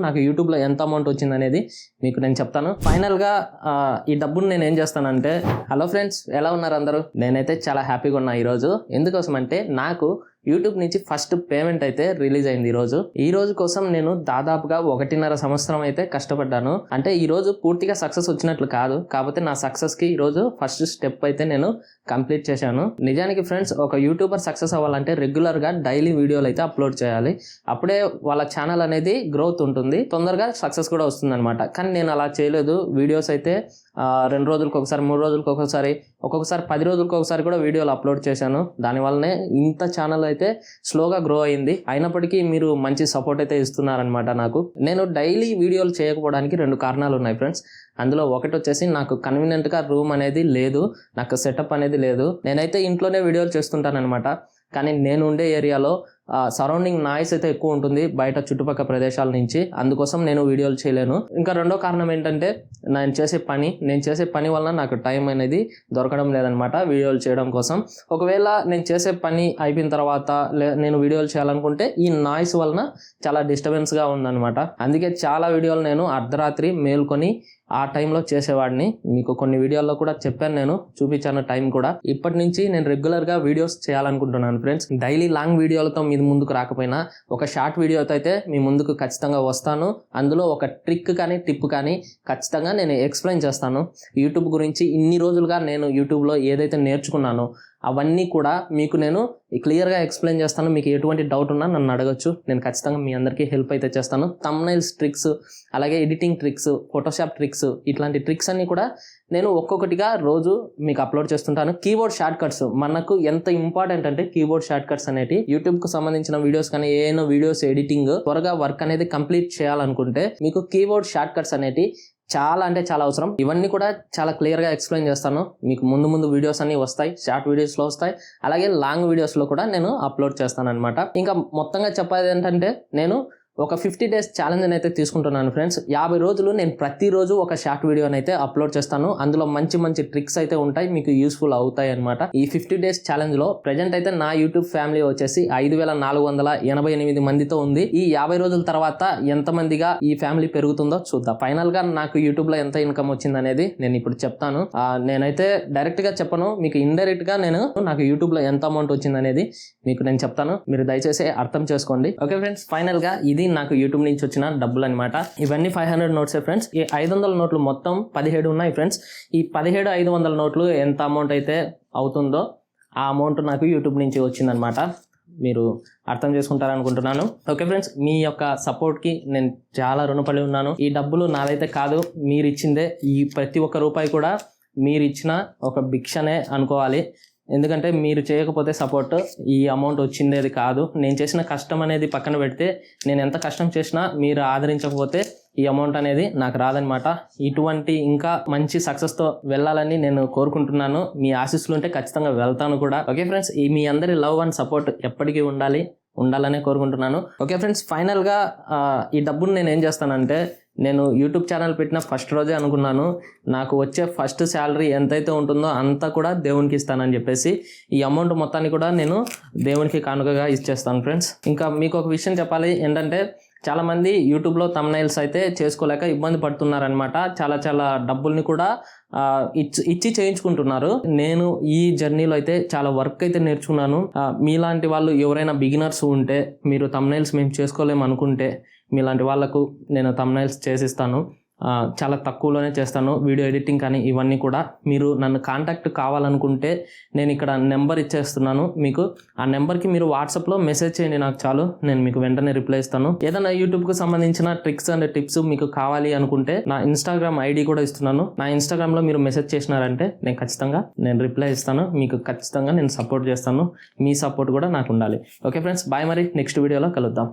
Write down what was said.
నాకు యూట్యూబ్లో ఎంత అమౌంట్ వచ్చింది అనేది మీకు నేను చెప్తాను. ఫైనల్గా ఈ డబ్బును నేను ఏం చేస్తానంటే హలో ఫ్రెండ్స్ ఎలా ఉన్నారు అందరూ? నేనైతే చాలా హ్యాపీగా ఉన్నా ఈరోజు. ఎందుకోసం అంటే నాకు యూట్యూబ్ నుంచి ఫస్ట్ పేమెంట్ అయితే రిలీజ్ అయింది ఈ రోజు. ఈ రోజు కోసం నేను దాదాపుగా ఒకటిన్నర సంవత్సరం అయితే కష్టపడ్డాను. అంటే ఈ రోజు పూర్తిగా సక్సెస్ వచ్చినట్లు కాదు. కాకపోతే నా సక్సెస్కి ఈ రోజు ఫస్ట్ స్టెప్ అయితే నేను కంప్లీట్ చేశాను. నిజానికి ఫ్రెండ్స్ ఒక యూట్యూబర్ సక్సెస్ అవ్వాలంటే రెగ్యులర్గా డైలీ వీడియోలు అయితే అప్లోడ్ చేయాలి. అప్పుడే వాళ్ళ ఛానల్ అనేది గ్రోత్ ఉంటుంది. తొందరగా సక్సెస్ కూడా వస్తుంది అనమాట కానీ నేను అలా చేయలేదు. వీడియోస్ అయితే రెండు రోజులకు ఒకసారి మూడు రోజులకు ఒకసారి ఒక్కొక్కసారి పది రోజులకు ఒకసారి కూడా వీడియోలు అప్లోడ్ చేశాను. దానివల్లనే ఇంత ఛానల్ అయితే స్లోగా గ్రో అయింది. అయినప్పటికీ మీరు మంచి సపోర్ట్ అయితే ఇస్తున్నారనమాట నాకు. నేను డైలీ వీడియోలు చేయకపోవడానికి రెండు కారణాలు ఉన్నాయి ఫ్రెండ్స్ అందులో ఒకటి వచ్చేసి నాకు కన్వీనియంట్గా రూమ్ అనేది లేదు. నాకు సెటప్ అనేది లేదు. నేనైతే ఇంట్లోనే వీడియోలు చేస్తుంటానమాట కానీ నేను ఉండే ఏరియాలో సరౌండింగ్ నాయిస్ అయితే ఎక్కువ ఉంటుంది బయట చుట్టుపక్కల ప్రదేశాల నుంచి. అందుకోసం నేను వీడియోలు చేయలేను. ఇంకా రెండో కారణం ఏంటంటే నేను చేసే పని నేను చేసే పని వలన నాకు టైం అనేది దొరకడం లేదనమాట వీడియోలు చేయడం కోసం. ఒకవేళ నేను చేసే పని అయిపోయిన తర్వాత లే- నేను వీడియోలు చేయాలనుకుంటే ఈ నాయిస్ వలన చాలా డిస్టర్బెన్స్గా ఉందనమాట అందుకే చాలా వీడియోలు నేను అర్ధరాత్రి మేల్కొని ఆ టైంలో చేసేవాడిని. మీకు కొన్ని వీడియోల్లో కూడా చెప్పాను నేను చూపించాను టైం కూడా. ఇప్పటి నుంచి నేను రెగ్యులర్గా వీడియోస్ చేయాలనుకుంటున్నాను ఫ్రెండ్స్. డైలీ లాంగ్ వీడియోలతో మీ ముందుకు రాకపోయినా ఒక షార్ట్ వీడియోతో అయితే మీ ముందుకు ఖచ్చితంగా వస్తాను. అందులో ఒక ట్రిక్ కానీ టిప్ కానీ ఖచ్చితంగా నేను ఎక్స్ప్లెయిన్ చేస్తాను. యూట్యూబ్ గురించి ఇన్ని రోజులుగా నేను యూట్యూబ్లో ఏదైతే నేర్చుకున్నానో అవన్నీ కూడా మీకు నేను క్లియర్గా ఎక్స్ప్లెయిన్ చేస్తాను. మీకు ఎటువంటి డౌట్ ఉన్నా నన్ను అడగచ్చు. నేను ఖచ్చితంగా మీ అందరికీ హెల్ప్ అయితే చేస్తాను. తమ్నైల్స్ ట్రిక్స్ అలాగే ఎడిటింగ్ ట్రిక్స్ ఫోటోషాప్ ట్రిక్స్ ఇట్లాంటి ట్రిక్స్ అన్నీ కూడా నేను ఒక్కొక్కటిగా రోజు మీకు అప్లోడ్ చేస్తుంటాను. కీబోర్డ్ షార్ట్ కట్స్ మనకు ఎంత ఇంపార్టెంట్ అంటే కీబోర్డ్ షార్ట్ కట్స్ అనేటి సంబంధించిన వీడియోస్ కానీ ఏమైనా వీడియోస్ ఎడిటింగ్ త్వరగా వర్క్ అనేది కంప్లీట్ చేయాలనుకుంటే మీకు కీబోర్డ్ షార్ట్ కట్స్ అనేటి చాలా అంటే చాలా అవసరం. ఇవన్నీ కూడా చాలా క్లియర్గా ఎక్స్ప్లెయిన్ చేస్తాను. మీకు ముందు ముందు వీడియోస్ అన్ని వస్తాయి. షార్ట్ వీడియోస్లో వస్తాయి. అలాగే లాంగ్ వీడియోస్లో కూడా నేను అప్లోడ్ చేస్తాను అనమాట ఇంకా మొత్తంగా చెప్పేది ఏంటంటే నేను ఒక ఫిఫ్టీ డేస్ ఛాలెంజ్ అయితే తీసుకుంటున్నాను ఫ్రెండ్స్ యాభై రోజులు నేను ప్రతిరోజు ఒక షార్ట్ వీడియోని అయితే అప్లోడ్ చేస్తాను. అందులో మంచి మంచి ట్రిక్స్ అయితే ఉంటాయి మీకు యూస్ఫుల్ అవుతాయి అనమాట ఈ ఫిఫ్టీ డేస్ ఛాలెంజ్లో ప్రజెంట్ అయితే నా యూట్యూబ్ ఫ్యామిలీ వచ్చేసి ఐదు వేల నాలుగు వందల ఎనభై ఎనిమిది మందితో ఉంది. ఈ యాభై రోజుల తర్వాత ఎంత మందిగా ఈ ఫ్యామిలీ పెరుగుతుందో చూద్దాం. ఫైనల్గా నాకు యూట్యూబ్లో ఎంత ఇన్కమ్ వచ్చింది అనేది నేను ఇప్పుడు చెప్తాను. నేనైతే డైరెక్ట్గా చెప్పను మీకు ఇండైరెక్ట్గా నేను నాకు యూట్యూబ్లో ఎంత అమౌంట్ వచ్చింది అనేది మీకు నేను చెప్తాను. మీరు దయచేసి అర్థం చేసుకోండి. ఓకే ఫ్రెండ్స్ ఫైనల్గా ఇది నాకు యూట్యూబ్ నుంచి వచ్చిన డబ్బులు అనమాట ఇవన్నీ ఫైవ్ హండ్రెడ్ నోట్సే ఫ్రెండ్స్ ఈ ఐదు వందల నోట్లు మొత్తం పదిహేడు ఉన్నాయి ఫ్రెండ్స్ ఈ పదిహేడు ఐదు వందల నోట్లు ఎంత అమౌంట్ అయితే అవుతుందో ఆ అమౌంట్ నాకు యూట్యూబ్ నుంచి వచ్చిందనమాట మీరు అర్థం చేసుకుంటారనుకుంటున్నాను. ఓకే ఫ్రెండ్స్ మీ యొక్క సపోర్ట్కి నేను చాలా రుణపడి ఉన్నాను. ఈ డబ్బులు నాదైతే కాదు మీరు ఇచ్చిందే ఈ ప్రతి ఒక్క రూపాయి కూడా మీరు ఇచ్చిన ఒక భిక్షనే అనుకోవాలి. ఎందుకంటే మీరు చేయకపోతే సపోర్ట్ ఈ అమౌంట్ వచ్చిందేది కాదు. నేను చేసిన కష్టం అనేది పక్కన పెడితే నేను ఎంత కష్టం చేసినా మీరు ఆదరించకపోతే ఈ అమౌంట్ అనేది నాకు రాదనమాట ఇటువంటి ఇంకా మంచి సక్సెస్తో వెళ్ళాలని నేను కోరుకుంటున్నాను. మీ ఆశీస్సులు ఉంటే ఖచ్చితంగా వెళ్తాను కూడా. ఓకే ఫ్రెండ్స్ ఈ మీ అందరి లవ్ అండ్ సపోర్ట్ ఎప్పటికీ ఉండాలి. ఉండాలనే కోరుకుంటున్నాను. ఓకే ఫ్రెండ్స్ ఫైనల్గా ఈ డబ్బును నేను ఏం చేస్తానంటే నేను యూట్యూబ్ ఛానల్ పెట్టిన ఫస్ట్ రోజే అనుకున్నాను. నాకు వచ్చే ఫస్ట్ శాలరీ ఎంతైతే ఉంటుందో అంతా కూడా దేవునికి ఇస్తానని చెప్పేసి ఈ అమౌంట్ మొత్తాన్ని కూడా నేను దేవునికి కానుకగా ఇచ్చేస్తాను ఫ్రెండ్స్ ఇంకా మీకు ఒక విషయం చెప్పాలి ఏంటంటే చాలా మంది యూట్యూబ్లో తమ్నైల్స్ అయితే చేసుకోలేక ఇబ్బంది పడుతున్నారనమాట చాలా చాలా డబ్బుల్ని కూడా ఇచ్చి ఇచ్చి చేయించుకుంటున్నారు. నేను ఈ జర్నీలో అయితే చాలా వర్క్ అయితే నేర్చుకున్నాను. మీలాంటి వాళ్ళు ఎవరైనా బిగినర్స్ ఉంటే మీరు తమ్నైల్స్ మేము చేసుకోలేము అనుకుంటే మీలాంటి వాళ్ళకు నేను తమ్నైల్స్ చేసిస్తాను. చాలా తక్కువలోనే చేస్తాను. వీడియో ఎడిటింగ్ కానీ ఇవన్నీ కూడా. మీరు నన్ను కాంటాక్ట్ కావాలనుకుంటే నేను ఇక్కడ నెంబర్ ఇచ్చేస్తున్నాను మీకు. ఆ నెంబర్కి మీరు వాట్సాప్లో మెసేజ్ చేయండి నాకు చాలు. నేను మీకు వెంటనే రిప్లై ఇస్తాను. ఏదైనా యూట్యూబ్కి సంబంధించిన ట్రిక్స్ అండ్ టిప్స్ మీకు కావాలి అనుకుంటే నా ఇన్స్టాగ్రామ్ ఐడి కూడా ఇస్తున్నాను. నా ఇన్స్టాగ్రామ్లో మీరు మెసేజ్ చేసినారంటే నేను ఖచ్చితంగా నేను రిప్లై ఇస్తాను. మీకు ఖచ్చితంగా నేను సపోర్ట్ చేస్తాను. మీ సపోర్ట్ కూడా నాకు ఉండాలి. ఓకే ఫ్రెండ్స్ బాయ్ మరి. నెక్స్ట్ వీడియోలో కలుద్దాం.